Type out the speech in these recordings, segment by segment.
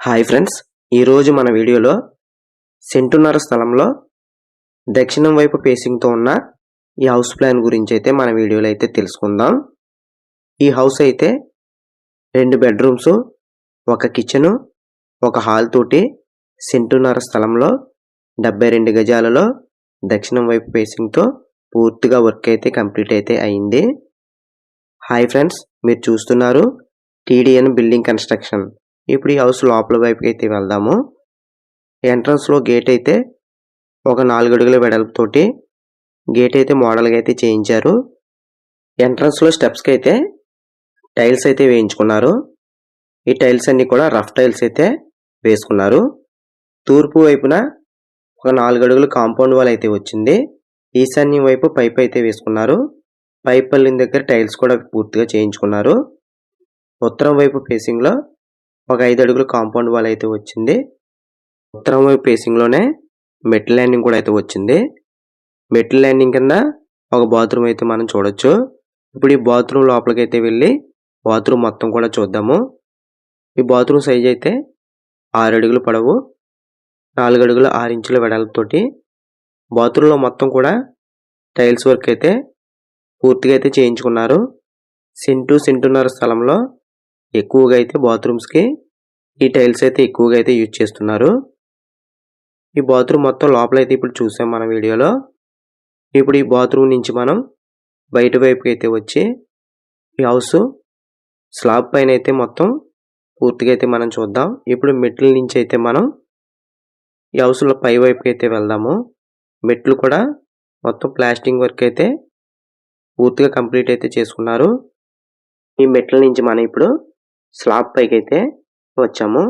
Hi friends ఈరోజు మన వీడియోలో సెంటున్నర స్థలంలో దక్షిణం వైపు ఫేసింగ్తో ఉన్న ఈ హౌస్ ప్లాన్ గురించి అయితే మన వీడియోలో అయితే తెలుసుకుందాం. ఈ హౌస్ అయితే రెండు బెడ్రూమ్స్ ఒక కిచెను ఒక హాల్ తోటి సెంటున్నర స్థలంలో డెబ్బై రెండు గజాలలో దక్షిణం వైపు ఫేసింగ్తో పూర్తిగా వర్క్ అయితే కంప్లీట్ అయితే అయింది. హాయ్ ఫ్రెండ్స్ మీరు చూస్తున్నారు టీడీఎన్ బిల్డింగ్ కన్స్ట్రక్షన్ ఇప్పుడు ఈ హౌస్ లోపల వైపుకి అయితే వెళ్దాము ఎంట్రన్స్లో గేట్ అయితే ఒక నాలుగు అడుగుల వెడల్పుతోటి గేట్ అయితే మోడల్గా అయితే చేయించారు. ఎంట్రన్స్లో స్టెప్స్కి అయితే టైల్స్ అయితే వేయించుకున్నారు. ఈ టైల్స్ అన్నీ కూడా రఫ్ టైల్స్ అయితే వేసుకున్నారు. తూర్పు వైపున ఒక నాలుగు అడుగుల కాంపౌండ్ వాల్ అయితే వచ్చింది. ఈశాన్యం వైపు పైప్ అయితే వేసుకున్నారు. పైప్ పల్లిన దగ్గర టైల్స్ కూడా పూర్తిగా చేయించుకున్నారు. ఉత్తరం వైపు ఫేసింగ్లో ఒక ఐదు అడుగుల కాంపౌండ్ వాల్ అయితే వచ్చింది. ఉత్తరం వైపు ఫేసింగ్లోనే మెట్ల ల్యాండింగ్ కూడా అయితే వచ్చింది. మెట్ల ల్యాండింగ్ కింద ఒక బాత్రూమ్ అయితే మనం చూడొచ్చు. ఇప్పుడు ఈ బాత్రూమ్ లోపలికి అయితే వెళ్ళి బాత్రూమ్ మొత్తం కూడా చూద్దాము. ఈ బాత్రూమ్ సైజ్ అయితే ఆరు అడుగులు పొడవు నాలుగు అడుగులు ఆరు ఇంచుల వెడలతోటి బాత్రూంలో మొత్తం కూడా టైల్స్ వర్క్ అయితే పూర్తిగా అయితే చేయించుకున్నారు. సెంటు సెంటున్నర స్థలంలో ఎక్కువగా అయితే బాత్రూమ్స్కి ఈ టైల్స్ అయితే ఎక్కువగా అయితే యూజ్ చేస్తున్నారు. ఈ బాత్రూమ్ మొత్తం లోపల అయితే ఇప్పుడు చూసాం మన వీడియోలో. ఇప్పుడు ఈ బాత్రూమ్ నుంచి మనం బయట వైపుకి అయితే వచ్చి ఈ హౌస్ స్లాబ్ పైన అయితే మొత్తం పూర్తిగా అయితే మనం చూద్దాం. ఇప్పుడు మెట్ల నుంచి అయితే మనం ఈ హౌస్లో పై వైపుకి అయితే వెళ్దాము. మెట్లు కూడా మొత్తం ప్లాస్టింగ్ వర్క్ అయితే పూర్తిగా కంప్లీట్ అయితే చేసుకున్నారు. ఈ మెట్ల నుంచి మనం ఇప్పుడు స్లాబ్ పైకి అయితే వచ్చాము.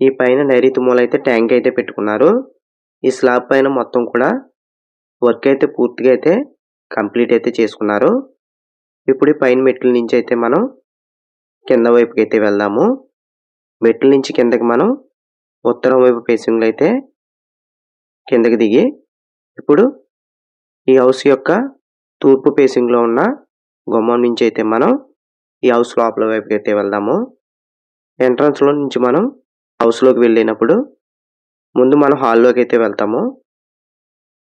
ఈ పైన నైరుతి మూల అయితే ట్యాంక్ అయితే పెట్టుకున్నారు. ఈ స్లాబ్ పైన మొత్తం కూడా వర్క్ అయితే పూర్తిగా అయితే కంప్లీట్ అయితే చేసుకున్నారు. ఇప్పుడు ఈ పైన మెట్ల నుంచి అయితే మనం కింద వైపుకి అయితే వెళ్దాము. మెట్ల నుంచి కిందకి మనం ఉత్తరం వైపు ఫేసింగ్లో అయితే కిందకి దిగి ఇప్పుడు ఈ హౌస్ యొక్క తూర్పు ఫేసింగ్లో ఉన్న గుమ్మం నుంచి అయితే మనం ఈ హౌస్ లోపల వైపుకి అయితే వెళ్దాము ఎంట్రన్స్లో నుంచి మనం హౌస్లోకి వెళ్ళినప్పుడు ముందు మనం హాల్లోకి అయితే వెళ్తాము.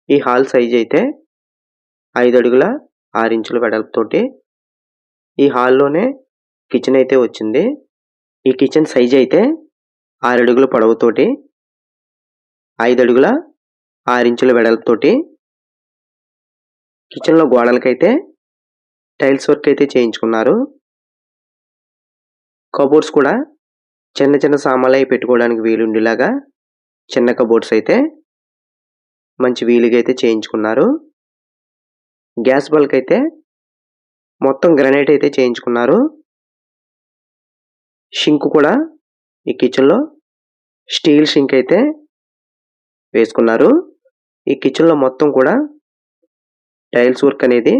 ఈ హాల్ సైజ్ అయితే ఐదు అడుగుల ఆరు ఇంచుల వెడల్పుతోటి ఈ హాల్లోనే కిచెన్ అయితే వచ్చింది. ఈ కిచెన్ సైజ్ అయితే ఆరు అడుగుల పొడవుతోటి ఐదు అడుగుల ఆరు ఇంచుల వెడల్పుతోటి కిచెన్లో గోడలకైతే టైల్స్ వర్క్ అయితే చేయించుకున్నారు. కబోర్డ్స్ కూడా చిన్న చిన్న సామాన్లు అవి పెట్టుకోవడానికి వీలుండేలాగా చిన్న కబోర్డ్స్ అయితే మంచి వీలుగా అయితే చేయించుకున్నారు. గ్యాస్ బల్క్ అయితే మొత్తం గ్రనైట్ అయితే చేయించుకున్నారు. షింక్ కూడా ఈ కిచెన్లో స్టీల్ షింక్ అయితే వేసుకున్నారు. ఈ కిచెన్లో మొత్తం కూడా టైల్స్ వర్క్ అనేది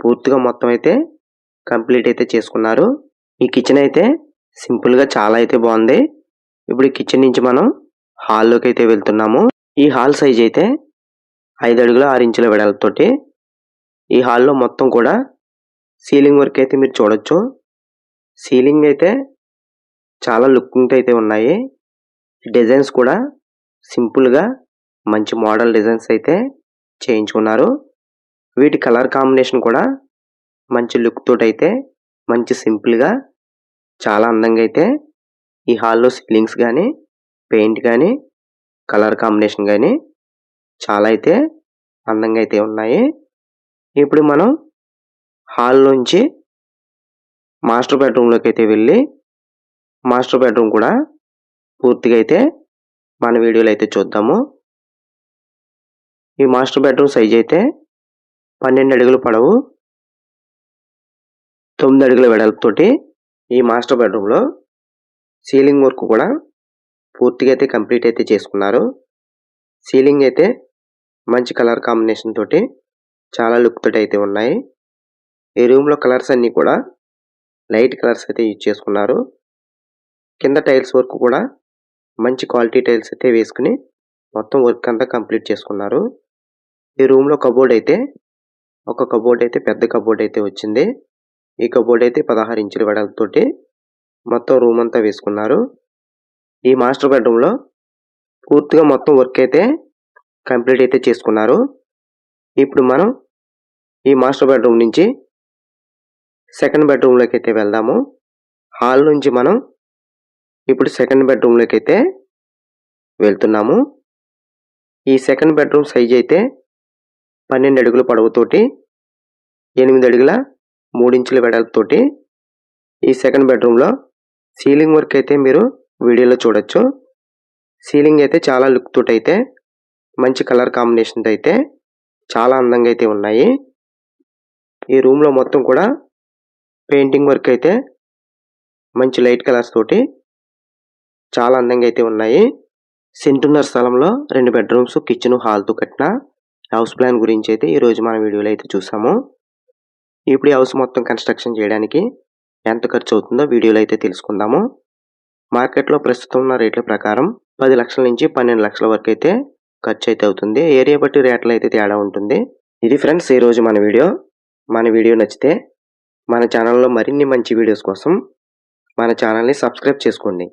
పూర్తిగా మొత్తం అయితే కంప్లీట్ అయితే చేసుకున్నారు. ఈ కిచెన్ అయితే సింపుల్గా చాలా అయితే బాగుంది. ఇప్పుడు ఈ కిచెన్ నుంచి మనం హాల్లోకి అయితే వెళ్తున్నాము. ఈ హాల్ సైజ్ అయితే ఐదు అడుగుల ఆరు ఇంచుల వెడల్పుతోటి ఈ హాల్లో మొత్తం కూడా సీలింగ్ వర్క్ అయితే మీరు చూడొచ్చు. సీలింగ్ అయితే చాలా లుకింగ్తో అయితే ఉన్నాయి. డిజైన్స్ కూడా సింపుల్గా మంచి మోడల్ డిజైన్స్ అయితే చేయించుకున్నారు. వీటి కలర్ కాంబినేషన్ కూడా మంచి లుక్ తోటి అయితే మంచి సింపుల్గా చాలా అందంగా అయితే ఈ హాల్లో సీలింగ్స్ కానీ పెయింట్ కానీ కలర్ కాంబినేషన్ కానీ చాలా అయితే అందంగా అయితే ఉన్నాయి. ఇప్పుడు మనం హాల్ నుంచి మాస్టర్ బెడ్రూమ్లోకి అయితే వెళ్ళి మాస్టర్ బెడ్రూమ్ కూడా పూర్తిగా అయితే మన వీడియోలో అయితే చూద్దాము. ఈ మాస్టర్ బెడ్రూమ్ సైజ్ అయితే పన్నెండు అడుగులు పొడవు తొమ్మిది అడుగుల వెడల్పుతోటి ఈ మాస్టర్ బెడ్రూమ్లో సీలింగ్ వర్క్ కూడా పూర్తిగా అయితే కంప్లీట్ అయితే చేసుకున్నారు. సీలింగ్ అయితే మంచి కలర్ కాంబినేషన్ తోటి చాలా లుక్ తోటి అయితే ఉన్నాయి. ఈ రూమ్లో కలర్స్ అన్నీ కూడా లైట్ కలర్స్ అయితే యూజ్ చేసుకున్నారు. కింద టైల్స్ వర్క్ కూడా మంచి క్వాలిటీ టైల్స్ అయితే వేసుకుని మొత్తం వర్క్ అంతా కంప్లీట్ చేసుకున్నారు. ఈ రూమ్లో కబోర్డ్ అయితే ఒక కబోర్డ్ అయితే పెద్ద కబోర్డ్ అయితే వచ్చింది. ఈ కబోర్డ్ అయితే పదహారు ఇంచుల వెడల్పుతోటి మొత్తం రూమ్ అంతా వేసుకున్నారు. ఈ మాస్టర్ బెడ్రూమ్లో పూర్తిగా మొత్తం వర్క్ అయితే కంప్లీట్ అయితే చేసుకున్నారు. ఇప్పుడు మనం ఈ మాస్టర్ బెడ్రూమ్ నుంచి సెకండ్ బెడ్రూమ్లోకి అయితే వెళ్దాము. హాల్ నుంచి మనం ఇప్పుడు సెకండ్ బెడ్రూమ్లోకి అయితే వెళ్తున్నాము. ఈ సెకండ్ బెడ్రూమ్ సైజ్ అయితే పన్నెండు అడుగుల పొడవుతోటి ఎనిమిది అడుగుల మూడించుల వెడల్పుతోటి ఈ సెకండ్ బెడ్రూమ్లో సీలింగ్ వర్క్ అయితే మీరు వీడియోలో చూడొచ్చు. సీలింగ్ అయితే చాలా లుక్ తోటి అయితే మంచి కలర్ కాంబినేషన్తో అయితే చాలా అందంగా అయితే ఉన్నాయి. ఈ రూమ్లో మొత్తం కూడా పెయింటింగ్ వర్క్ అయితే మంచి లైట్ కలర్స్ తోటి చాలా అందంగా అయితే ఉన్నాయి. సెంటున్నర స్థలంలో రెండు బెడ్రూమ్స్ కిచెన్ హాల్తో కట్టిన హౌస్ ప్లాన్ గురించి అయితే ఈరోజు మన వీడియోలో అయితే చూసాము. ఇప్పుడు ఈ హౌస్ మొత్తం కన్స్ట్రక్షన్ చేయడానికి ఎంత ఖర్చు అవుతుందో వీడియోలో అయితే తెలుసుకుందాము. మార్కెట్లో ప్రస్తుతం ఉన్న రేట్ల ప్రకారం పది లక్షల నుంచి పన్నెండు లక్షల వరకు అయితే ఖర్చు అయితే అవుతుంది. ఏరియా బట్టి రేట్లు అయితే తేడా ఉంటుంది. ఇది ఫ్రెండ్స్ ఈరోజు మన వీడియో. మన వీడియో నచ్చితే మన ఛానల్లో మరిన్ని మంచి వీడియోస్ కోసం మన ఛానల్ని సబ్స్క్రైబ్ చేసుకోండి.